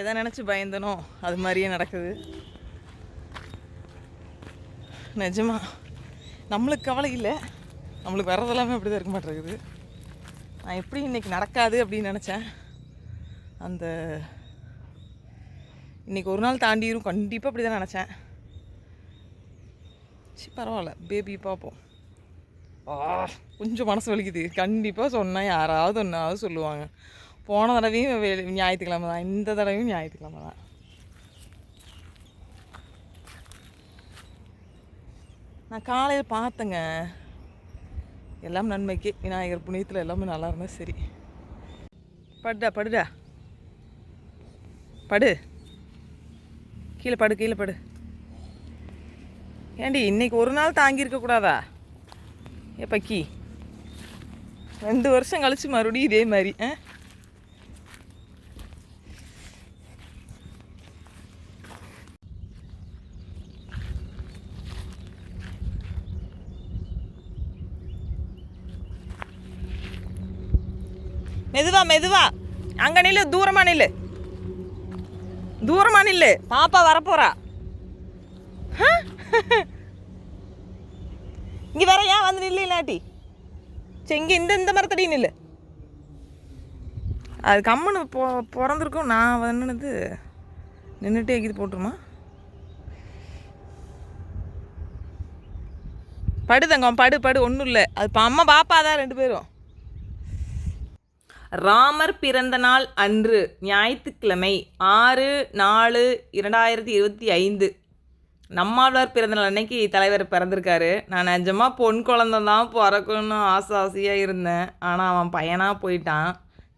எதை நினச்சி பயந்தனோ அது மாதிரியே நடக்குது. நிஜமா நம்மளுக்கு கவலை இல்லை. நம்மளுக்கு வர்றதெல்லாமே அப்படி தான் இருக்க மாட்டேங்குது. நான் எப்படி இன்றைக்கி நடக்காது அப்படின்னு நினச்சேன். அந்த இன்றைக்கி ஒரு நாள் தாண்டிரும் கண்டிப்பாக அப்படி தான் நினச்சேன். சரி பரவாயில்ல. பேபி பார்ப்போம் கொஞ்சம் மனசு வலிக்குது. கண்டிப்பாக சொன்னால் யாராவது ஒன்றாவது சொல்லுவாங்க. போன தடவையும் ஞாயிற்றுக்கிழமை தான். இந்த தடவையும் ஞாயிற்றுக்கிழமை தான். நான் காலையில் பார்த்தேங்க. எல்லாம் நன்மைக்கு. விநாயகர் புண்ணியத்தில் எல்லாமே நல்லா இருந்தால் சரி. படுடா படுடா. படு. கீழே படு கீழே படு. ஏண்டி இன்னைக்கு ஒரு நாள் தாங்கியிருக்க கூடாதா? ஏ பக்கி. ரெண்டு வருஷம் கழிச்சு மறுபடியும் இதே மாதிரி ஆ? மெதுவா மெதுவா. அங்கே நில்லு தூரமாக நில்லு. தூரமாக நில்லு. பாப்பா வரப்போறா. இங்கே வேற ஏன் வந்து நில்லு இல்லாட்டி? சரி இங்கே இந்த இந்த மரத்தடி நில்லு. அது கம்முன்னு பொ பிறந்திருக்கும். நான் வந்துனது நின்றுட்டே எங்கிது போட்டுருமா? படு தங்கம் படு படு. ஒன்றும் இல்லை. அது இப்போ அம்மா பாப்பா தான் ரெண்டு பேரும். ராமர் பிறந்த நாள் அன்று ஞாயிற்றுக்கிழமை ஆறு நாலு இரண்டாயிரத்தி இருபத்தி ஐந்து. நம்மாழ்வார் பிறந்தநாள் அன்னைக்கு தலைவர் பிறந்திருக்காரு. நான் நிஜமாக பொன் குழந்தை தான் பிறக்கணும்னு ஆசை ஆசையாக இருந்தேன். ஆனால் அவன் பையனாக போயிட்டான்.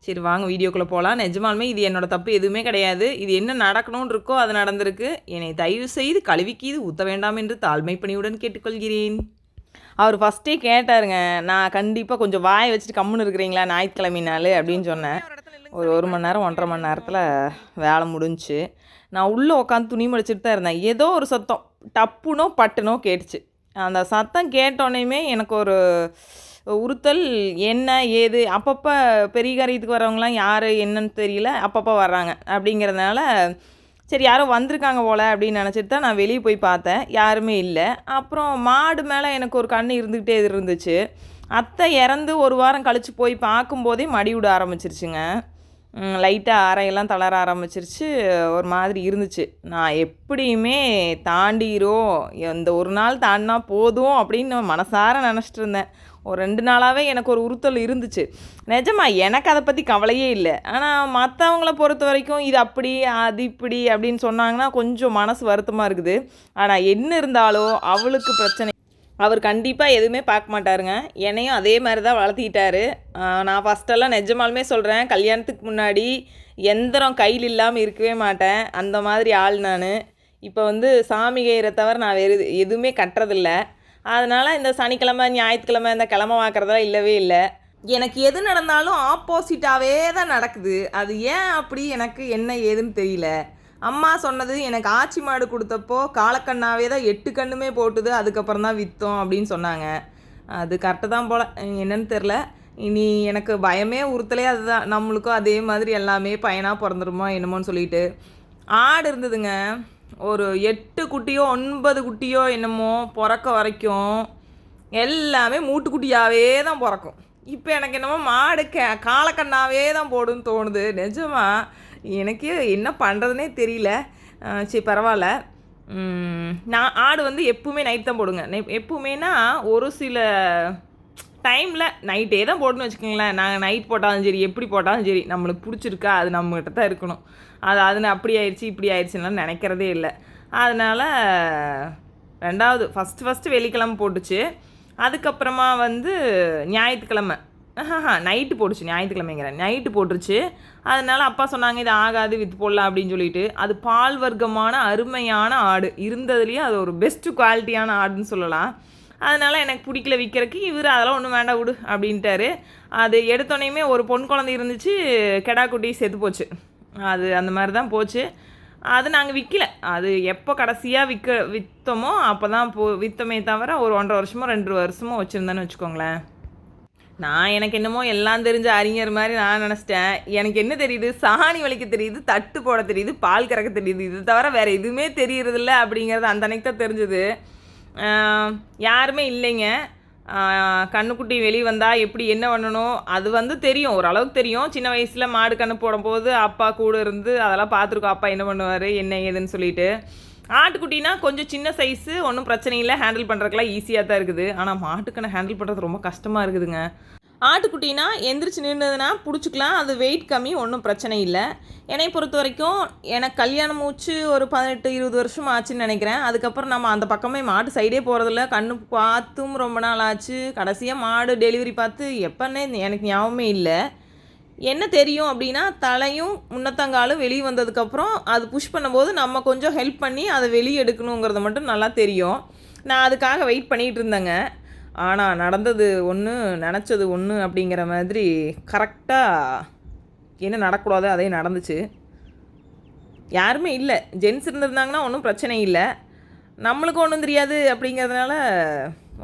சரி வாங்க வீடியோக்குள்ளே போகலாம் நிஜமாலுமே இது என்னோடய தப்பு எதுவுமே கிடையாது. இது என்ன நடக்கணும்னு இருக்கோ அது நடந்திருக்கு. என்னை தயவு செய்து கழுவிக்கீது ஊற்ற வேண்டாம் என்று தாழ்மை பணியுடன் கேட்டுக்கொள்கிறேன். அவர் ஃபஸ்ட்டே கேட்டாருங்க நான் கண்டிப்பாக கொஞ்சம் வாயை வச்சுட்டு கம்முன்னு இருக்கிறீங்களா ஞாயிற்றுக்கிழமை நாள்? அப்படின்னு சொன்னேன். ஒரு ஒரு மணி நேரம் ஒன்றரை மணி நேரத்தில் வேலை முடிஞ்சுச்சு நான் உள்ளே உட்காந்து துணி மடிச்சிட்டு தான் இருந்தேன். ஏதோ ஒரு சத்தம் டப்புனோ பட்டுனோ கேட்டுச்சு. அந்த சத்தம் கேட்டோன்னேயுமே எனக்கு ஒரு உறுத்தல் என்ன ஏது அப்பப்போ பெரிய காரியத்துக்கு வரவங்களாம் யார் என்னன்னு தெரியல அப்பப்போ வர்றாங்க. அப்படிங்கிறதுனால சரி யாரோ வந்திருக்காங்க போல அப்படின்னு நினச்சிட்டு தான் நான் வெளியே போய் பார்த்தேன். யாருமே இல்லை. அப்புறம் மாடு மேலே எனக்கு ஒரு கண் இருந்துக்கிட்டே இருந்துச்சு. அத்தை இறந்து ஒரு வாரம் கழித்து போய் பார்க்கும்போதே மடி விட ஆரம்பிச்சிருச்சுங்க. லைட்டாக அறையெல்லாம் தளர ஆரம்பிச்சிருச்சு. ஒரு மாதிரி இருந்துச்சு. நான் எப்படியுமே தாண்டிரும். இந்த ஒரு நாள் தாண்டினா போதும் அப்படின்னு நான் மனசார நினச்சிட்டு இருந்தேன். ஒரு ரெண்டு நாளாகவே எனக்கு ஒரு உறுத்தல் இருந்துச்சு. நிஜமா எனக்கு அதை பற்றி கவலையே இல்லை. ஆனால் மற்றவங்கள பொறுத்த வரைக்கும் இது அப்படி அது இப்படி அப்படின்னு சொன்னாங்கன்னா கொஞ்சம் மனசு வருத்தமாக இருக்குது. ஆனால் என்ன இருந்தாலும் அவளுக்கு பிரச்சனை. அவர் கண்டிப்பாக எதுவுமே பார்க்க மாட்டாருங்க. என்னையும் அதே மாதிரி தான் வளர்த்திக்கிட்டாரு. நான் ஃபஸ்ட்டெல்லாம் நிஜமாலுமே சொல்கிறேன் கல்யாணத்துக்கு முன்னாடி எந்திரம் கையில் இல்லாமல் இருக்கவே மாட்டேன். அந்த மாதிரி ஆள் நான். இப்போ வந்து சாமி கயிறை தவிர நான் வேறு எதுவுமே கட்டுறதில்ல. அதனால் இந்த சனிக்கிழமை ஞாயிற்றுக்கிழமை இந்த கிழமை வாக்குறதெல்லாம் இல்லவே இல்லை. எனக்கு எது நடந்தாலும் ஆப்போசிட்டாகவே தான் நடக்குது. அது ஏன் அப்படி? எனக்கு என்ன ஏதுன்னு தெரியல. அம்மா சொன்னது எனக்கு ஆச்சி மாடு கொடுத்தப்போ காலக்கண்ணாவே தான் எட்டு கண்ணுமே போட்டுது அதுக்கப்புறம் தான் விற்றோம் அப்படின்னு சொன்னாங்க. அது கரெக்டு தான் போல். என்னன்னு தெரில இனி எனக்கு பயமே உறுத்தலே அதுதான். நம்மளுக்கும் அதே மாதிரி எல்லாமே பையனாக பிறந்துருமா என்னமோன்னு சொல்லிட்டு. ஆடு இருந்ததுங்க. ஒரு எட்டு குட்டியோ ஒன்பது குட்டியோ என்னமோ பிறக்க வரைக்கும் எல்லாமே மூட்டுக்குட்டியாகவே தான் பிறக்கும். இப்போ எனக்கு என்னமோ மாடு கே காலக்கண்ணாவே தான் போடுன்னு தோணுது. நிஜமா? எனக்கு என்ன பண்ணுறதுனே தெரியல. சரி பரவாயில்ல. நான் ஆடு வந்து எப்பவுமே நைட் தான் போடுங்க. நெ- எப்பவுமேனா ஒரு சில டைமில் நைட்டே தான் போடணும்னு வச்சுக்கோங்களேன். நாங்கள் நைட் போட்டாலும் சரி எப்படி போட்டாலும் சரி நம்மளுக்கு பிடிச்சிருக்கா அது நம்மகிட்ட தான் இருக்கணும். அது அது அப்படி ஆயிடுச்சு இப்படி ஆயிடுச்சுன்னு நினைக்கிறதே இல்லை. அதனால் ரெண்டாவது ஃபஸ்ட்டு ஃபஸ்ட்டு வெள்ளிக்கிழமை போட்டுச்சு. அதுக்கப்புறமா வந்து ஞாயிற்றுக்கிழமை. நைட்டு போட்டுச்சு ஞாயிற்றுக்கிழமைங்கிறேன் நைட்டு போட்டுருச்சு. அதனால அப்பா சொன்னாங்க இது ஆகாது வித்து போடலாம் அப்படின்னு சொல்லிட்டு. அது பால் வர்க்கமான அருமையான ஆடு. இருந்ததுலேயும் அது ஒரு பெஸ்ட்டு குவாலிட்டியான ஆடுன்னு சொல்லலாம். அதனால் எனக்கு பிடிக்கல விற்கிறதுக்கு இவர் அதெல்லாம் ஒன்றும் வேண்டாம் விடு அப்படின்ட்டாரு. அது எடுத்தோடனையுமே ஒரு பொன் குழந்தை இருந்துச்சு கெடா குட்டி செத்து போச்சு. அது அந்த மாதிரி தான் போச்சு. அது நாங்கள் விற்கல அது எப்போ கடைசியாக விற்க விற்றோமோ அப்போ தான் போ விற்றோமே தவிர ஒரு ஒன்றரை வருஷமோ ரெண்டு வருஷமோ வச்சுருந்தேன்னு வச்சுக்கோங்களேன். நான் எனக்கு என்னமோ எல்லாம் தெரிஞ்ச அறிஞர் மாதிரி நான் நினச்சிட்டேன். எனக்கு என்ன தெரியுது? சாணி வலிக்க தெரியுது தட்டு போட தெரியுது பால் கறக்க தெரியுது. இது தவிர வேறு எதுவுமே தெரியறதில்ல அப்படிங்கிறது அந்த அன்னைக்கு தான் தெரிஞ்சுது. யாருமே இல்லைங்க. கண்ணுக்குட்டி வெளியே வந்தால் எப்படி என்ன பண்ணணும் அது வந்து தெரியும். ஓரளவுக்கு தெரியும். சின்ன வயசில் மாடு கண்ணு போடும்போது அப்பா கூட இருந்து அதெல்லாம் பார்த்துருக்கோம். அப்பா என்ன பண்ணுவார் என்ன ஏதுன்னு சொல்லிட்டு. ஆட்டுக்குட்டினா கொஞ்சம் சின்ன சைஸு ஒன்றும் பிரச்சனை இல்லை. ஹேண்டில் பண்ணுறதுக்கெல்லாம் ஈஸியாக தான் இருக்குது. ஆனால் மாட்டுக்கண்ணை ஹேண்டில் பண்ணுறது ரொம்ப கஷ்டமாக இருக்குதுங்க. ஆட்டுக்குட்டினா எந்திரிச்சு நின்றுதுன்னா பிடிச்சிக்கலாம். அது வெயிட் கம்மி ஒன்றும் பிரச்சனை இல்லை. என்னை பொறுத்த வரைக்கும் எனக்கு கல்யாணம் மூச்சு ஒரு பதினெட்டு இருபது வருஷம் ஆச்சுன்னு நினைக்கிறேன். அதுக்கப்புறம் நம்ம அந்த பக்கமே மாட்டு சைடே போகிறதில்ல கண்ணு பார்த்தும் ரொம்ப நாள் ஆச்சு. கடைசியாக மாடு டெலிவரி பார்த்து எப்போன்னே எனக்கு ஞாபகமே இல்லை. என்ன தெரியும் அப்படின்னா தலையும் முன்னத்தங்காலும் வெளியே வந்ததுக்கப்புறம் அது புஷ் பண்ணும்போது நம்ம கொஞ்சம் ஹெல்ப் பண்ணி அதை வெளியே எடுக்கணுங்கிறத மட்டும் நல்லா தெரியும். நான் அதுக்காக வெயிட் பண்ணிகிட்டு இருந்தேங்க. ஆனால் நடந்தது ஒன்று நினச்சது ஒன்று அப்படிங்கிற மாதிரி கரெக்டாக என்ன நடக்கூடாதோ அதே நடந்துச்சு. யாருமே இல்லை. ஜென்ஸ் இருந்திருந்தாங்கன்னா ஒன்றும் பிரச்சனை இல்லை. நம்மளுக்கும் ஒன்றும் தெரியாது அப்படிங்கிறதுனால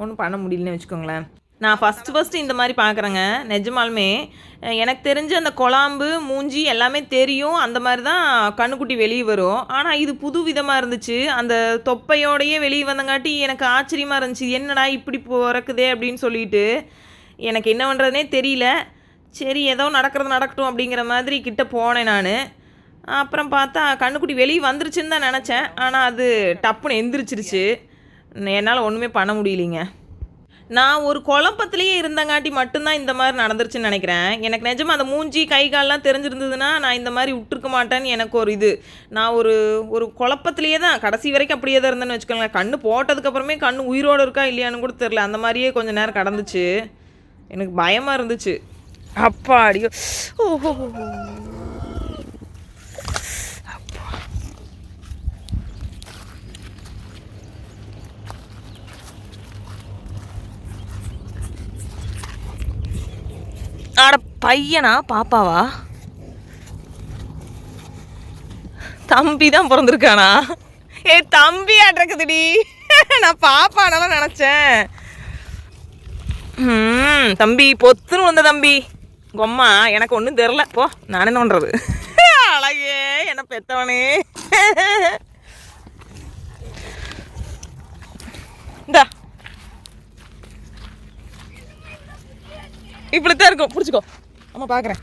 ஒன்றும் பண்ண முடியலன்னு வச்சுக்கோங்களேன். நான் ஃபஸ்ட்டு ஃபஸ்ட்டு இந்த மாதிரி பார்க்குறேங்க. நிஜமாலுமே எனக்கு தெரிஞ்ச அந்த குழாம்பு மூஞ்சி எல்லாமே தெரியும். அந்த மாதிரி தான் கண்ணுக்குட்டி வெளியே வரும். ஆனால் இது புது விதமாக இருந்துச்சு. அந்த தொப்பையோடையே வெளியே வந்தங்காட்டி எனக்கு ஆச்சரியமாக இருந்துச்சு. என்னடா இப்படி பிறக்குதே அப்படின்னு சொல்லிட்டு. எனக்கு என்ன பண்ணுறதுனே தெரியல. சரி ஏதோ நடக்கிறது நடக்கட்டும் அப்படிங்கிற மாதிரி கிட்ட போனேன் நான். அப்புறம் பார்த்தா கண்ணுக்குட்டி வெளியே வந்துருச்சுன்னு தான் நினச்சேன். ஆனால் அது டப்புன்னு எந்திரிச்சிருச்சு. என்னால் ஒன்றுமே பண்ண முடியலைங்க. நான் ஒரு குழப்பத்திலேயே இருந்தங்காட்டி மட்டும்தான் இந்த மாதிரி நடந்துருச்சுன்னு நினைக்கிறேன். எனக்கு நிஜமாக அந்த மூஞ்சி கை கால்லாம் தெரிஞ்சிருந்ததுன்னா நான் இந்த மாதிரி விட்டுருக்க மாட்டேன்னு எனக்கு ஒரு இது. நான் ஒரு ஒரு குழப்பத்திலேயே தான் கடைசி வரைக்கும் அப்படியே தான் இருந்தேன்னு வச்சுக்கோங்களேன். கண்ணு போட்டதுக்கப்புறமே கண்ணு உயிரோடு இருக்கா இல்லையான்னு கூட தெரில அந்த மாதிரியே கொஞ்ச நேரம் கடந்துச்சு. எனக்கு பயமாக இருந்துச்சு. அப்பாடியோ. ஓஹோ ஆட பையனா பாப்பாவா? தம்பி தான் பிறந்திருக்கானா? ஏ தம்பி ஆட்டிருக்குதுடி நான் பாப்பானாலும் நினச்சேன். ம் தம்பி பொத்துன்னு வந்த தம்பி. கொம்மா எனக்கு ஒன்றும் தெரில போ நான் என்ன பண்ணுறது அழகே என்ன பெத்தவனே. இந்தா. இப்படித்தான் இருக்கும். பிடிச்சிக்கோ. அம்மா பார்க்குறேன்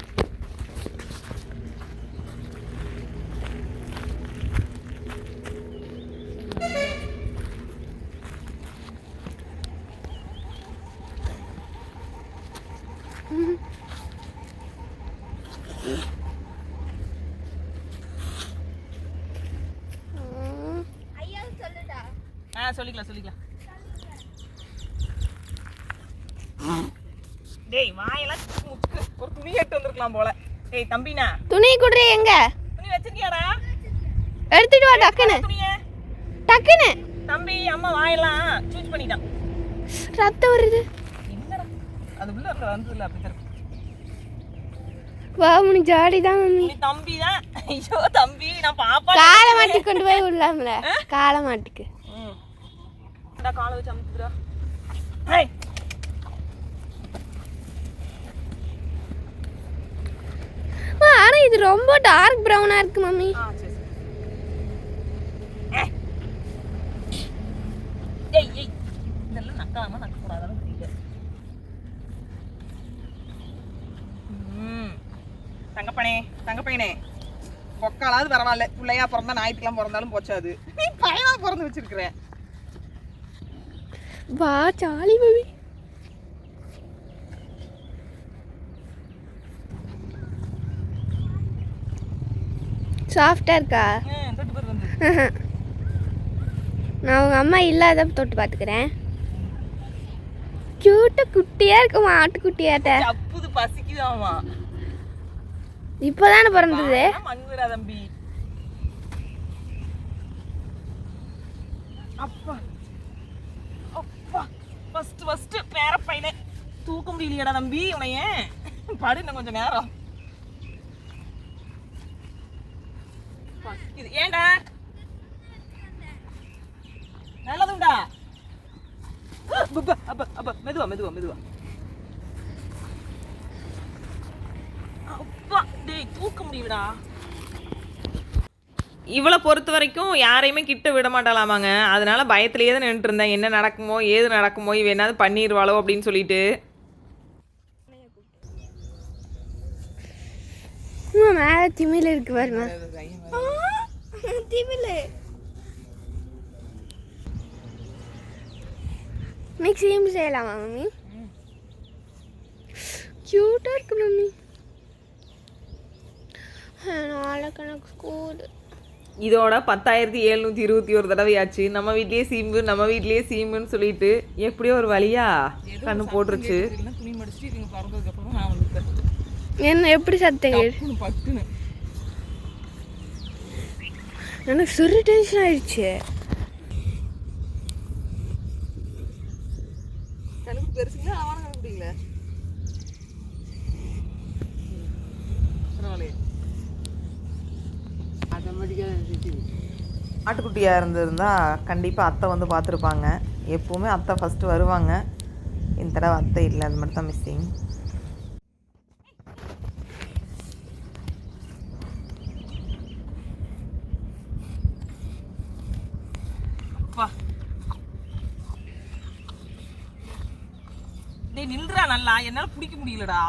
சொல்லிக்கலாம் சொல்லிக்கலாம். டேய் வாயெல்லாம் முக்கு ஒரு துணி எடுத்து வந்திருக்கலாம் போல. டேய் தம்பினா துணி குடுறி எங்க? துணி வச்சிருக்கியாடா? எடுத்துட்டு வா டக்குன்னு. துணிய? டக்குன்னு. தம்பி அம்மா வாயெல்லாம் சூஸ் பண்ணிட்டான். ரத்தம் வருது. என்னடா? அது உள்ள அப்படி இருக்கு வா உனக்கு ஜாடி தான் மம்மி நீ தம்பி தான். ஐயோ தம்பி நான் பாப்பா காலை கொண்டு போய் விடலாம்ல. காலை மாட்டுக்கு. ம். காலை வச்சு அமுத்துடா ஹேய். ஆனா இது ரொம்ப டார்க் ப்ரௌனா இருக்கு மம்மி. தங்கப்பனே தங்கப்பையனே. பொக்காலாவது பரவாயில்ல. பிள்ளையா பிறந்தா ஞாயிற்றுக்கிழமை பிறந்தாலும் போச்சாது நீ பையனா பிறந்து வச்சிருக்கிற. வா சாலி மம்மி. சாஃப்டா இருக்கா? நான் உங்க அம்மா இல்லாத தொட்டு பார்த்துக்கிறேன் கியூட்டா குட்டியா இருக்குமா ஆட்டுக்குட்டியாட்ட? சப்புது பசிக்குதாமா. இப்போதானே பிறந்தது? மண்ணுடா தம்பி? அப்பா. அப்பா. ஃபர்ஸ்ட் ஃபர்ஸ்ட் பேர பையனே. தூக்க முடியலையாடா தம்பி உனைய படு இன்னும் கொஞ்சம் நேரம். இருக்குது ஏண்டா? நல்லதுண்டா. மெதுவா மெதுவா மெதுவா. அப்பா டேய் தூக்க முடியுடா இவளை பொறுத்த வரைக்கும் யாரையுமே கிட்ட விட மாட்டாளாமாங்க. அதனால பயத்திலேயே தான் நின்றுருந்தேன் என்ன நடக்குமோ ஏது நடக்குமோ இவ என்னது பண்ணிடுவாளோ அப்படின்னு சொல்லிட்டு. மேல திமில இருக்கு பாருங்க திமில் மிக்ஸியும் செய்யலாமா மம்மி க்யூட்டாக இருக்கு மம்மி நாளைக்கணக்கு ஸ்கூலு இதோட பத்தாயிரத்தி எழுநூற்றி இருபத்தி ஒரு தடவையாச்சு. நம்ம வீட்லயே சீம்பு நம்ம வீட்லயே சீம்புன்னு சொல்லிட்டு எப்படியோ ஒரு வழியா கண்ணு போட்டுருச்சு. என்ன எப்படி சத்தம் பட்டுன்னு. எனக்கு சுரு டென்ஷன் ஆயிடுச்சு. கணக்கு பெருசுங்களா அவன கணக்கு பிடிக்கல பரவாயில்லையே. ஆட்டுக்குட்டியாக இருந்திருந்தா கண்டிப்பாக அத்தை வந்து பார்த்துருப்பாங்க. எப்போவுமே அத்தை ஃபஸ்ட்டு வருவாங்க. இந்த தடவை அத்தை இல்லை அது மட்டும் தான் மிஸ்ஸிங் டேய் நில்றா நல்லா. என்னால் பிடிக்க முடியலடா.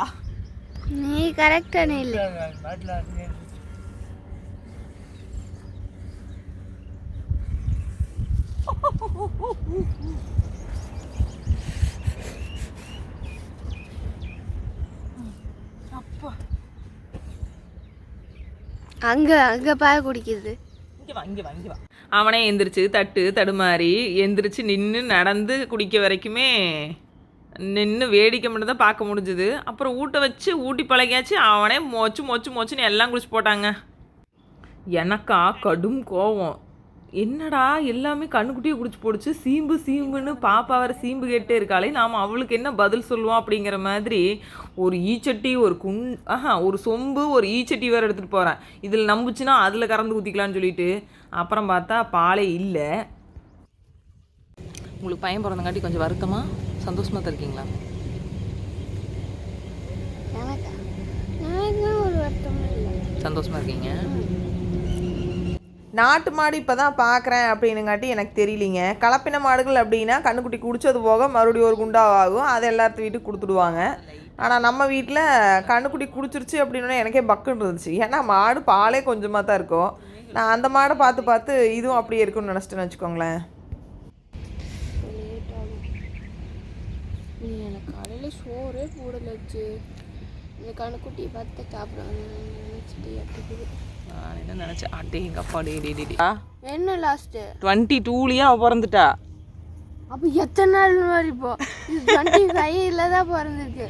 நீ கரெக்டான இல்லை அப்பா. அங்கே அங்கே பால் குடிக்குது. அவனே எந்திரிச்சு தட்டு தடுமாறி எந்திரிச்சு நின்று நடந்து குடிக்க வரைக்குமே நின்று வேடிக்கை மட்டும் தான் பார்க்க முடிஞ்சுது. அப்புறம் ஊட்ட வச்சு ஊட்டி பழகியாச்சு. அவனே மோச்சு மோச்சு மோச்சுன்னு எல்லாம் குடிச்சு போட்டாங்க. எனக்கா கடும் கோவம். என்னடா எல்லாமே கண்ணுக்குட்டியை குடிச்சு போடுச்சு. சீம்பு சீம்புன்னு பாப்பா வர சீம்பு கேட்டே இருக்காளே. நாம் அவளுக்கு என்ன பதில் சொல்லுவோம் அப்படிங்கிற மாதிரி ஒரு ஈச்சட்டி ஒரு குண் ஆஹா ஒரு சொம்பு ஒரு ஈச்சட்டி வேறு எடுத்துகிட்டு போகிறேன் இதில் நம்புச்சுன்னா அதில் கறந்து ஊற்றிக்கலான்னு சொல்லிட்டு. அப்புறம் பார்த்தா பாலே இல்லை. உங்களுக்கு பையன் பிறந்தங்காட்டி கொஞ்சம் வருத்தமாக சந்தோஷமா தான் இருக்கீங்களா? எனக்கு? எனக்கு ஒரு வருத்தமும் இல்லை. சந்தோஷமா இருக்கீங்க? நாட்டு மாடு இப்போ தான் பார்க்குறேன் அப்படின்னுங்காட்டி எனக்கு தெரியலிங்க. கலப்பின மாடுகள் அப்படின்னா கண்ணுக்குட்டி குடிச்சது போக மறுபடியும் ஒரு குண்டாவாகும் அதை எல்லாத்து வீட்டுக்கு கொடுத்துடுவாங்க. ஆனால் நம்ம வீட்டில் கண்ணுக்குட்டி குடிச்சிருச்சு அப்படின்னா எனக்கே பக்குன்னு இருந்துச்சு. ஏன்னா மாடு பாலே கொஞ்சமாக தான் இருக்கும். நான் அந்த மாடை பார்த்து பார்த்து இதுவும் அப்படியே இருக்கும்னு நினச்சிட்டேன்னு வச்சுக்கோங்களேன் நீ சோறே போடலச்சு இந்த கணுக்குட்டி பார்த்து எப்படி நான் என்ன நினைச்சேன்? அடே எங்க அப்பா டே டே டே என்ன லாஸ்ட்டு டுவெண்ட்டி டூலயே பிறந்துட்டா? அப்போ எத்தனை நாள் மாதிரி இப்போ? இது டுவெண்ட்டி ஃபைவ்ல தான் பிறந்திருக்கு.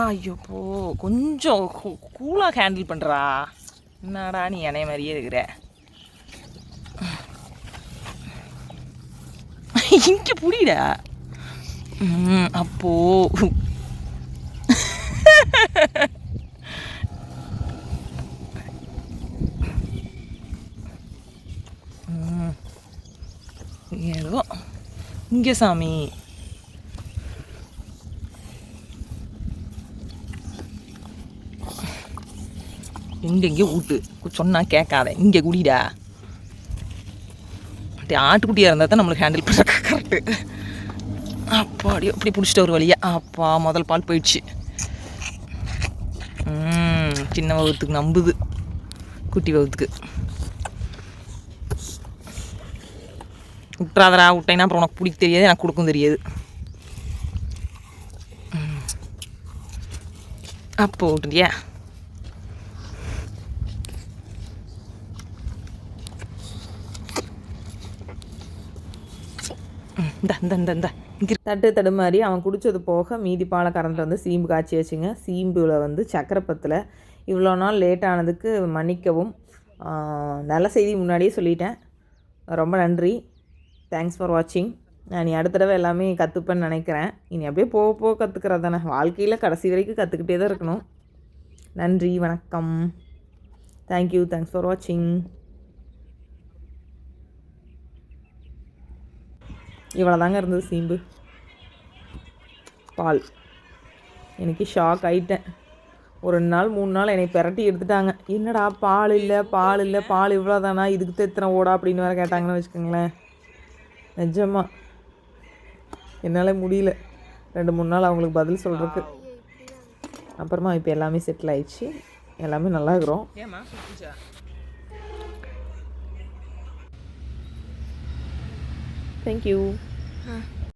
ஐயோ போ கொஞ்சம் கூலாக ஹேண்டில் பண்ணுறா என்னடா நீ என்னைய மாதிரியே இருக்கிற? இங்கே புரியல ம், அப்போ. ஏதோ. இங்கே சாமி. எங்கெங்கே ஊட்டு சொன்னால் கேட்காத. இங்கே குடிடா. பட் ஆட்டுக்குட்டியாக இருந்தால் தான் நம்மளுக்கு ஹேண்டில் பண்ண கரெக்டு அப்பாடி அப்படி பிடிச்சிட்ட ஒரு வழியா. அப்பா முதல் பால் போயிடுச்சு. சின்ன வகுத்துக்கு நம்புது. குட்டி வகுத்துக்கு. விட்றாதரா விட்டேன்னா அப்புறம் உனக்கு பிடிக்க தெரியாது எனக்கு கொடுக்கும் தெரியாது. அப்போ விட்டுறியா இந்தா இந்த இந்த இந்த. இங்கே தட்டு தடுமாறி அவன் குடித்தது போக மீதி பாலை கறந்துட்டு வந்து சீம்பு காய்ச்சி வச்சுங்க. சீம்புல வந்து சக்கரப்பத்தில் இவ்வளோ நாள் லேட் ஆனதுக்கு மன்னிக்கவும். நல்ல செய்தி முன்னாடியே சொல்லிட்டேன். ரொம்ப நன்றி. தேங்க்ஸ் ஃபார் வாட்சிங் நான் நீ அடுத்த தடவை எல்லாமே கற்றுப்பேன்னு நினைக்கிறேன். இனி அப்படியே போக போக கற்றுக்கிறது தானே. வாழ்க்கையில் கடைசி வரைக்கும் கற்றுக்கிட்டே தான் இருக்கணும். நன்றி வணக்கம். தேங்க்யூ தேங்க்ஸ் ஃபார் வாட்சிங் இவ்வளோ தாங்க இருந்தது சீம்பு. பால். எனக்கு ஷாக் ஆயிட்டேன். ஒரு ரெண்டு நாள் மூணு நாள் என்னை பிரட்டி எடுத்துட்டாங்க. என்னடா பால் இல்லை பால் இல்லை பால் இவ்வளோ தானா இதுக்கு தான் ஓடா அப்படின்னு வேறு கேட்டாங்கன்னு வச்சுக்கோங்களேன். நிஜமா. என்னால் முடியல. ரெண்டு மூணு நாள் அவங்களுக்கு பதில் சொல்கிறதுக்கு அப்புறமா இப்போ எல்லாமே செட்டில் ஆயிடுச்சு. எல்லாமே நல்லா இருக்கிறோம். ஏமா சுத்துச்சா தேங்க்யூ ஆ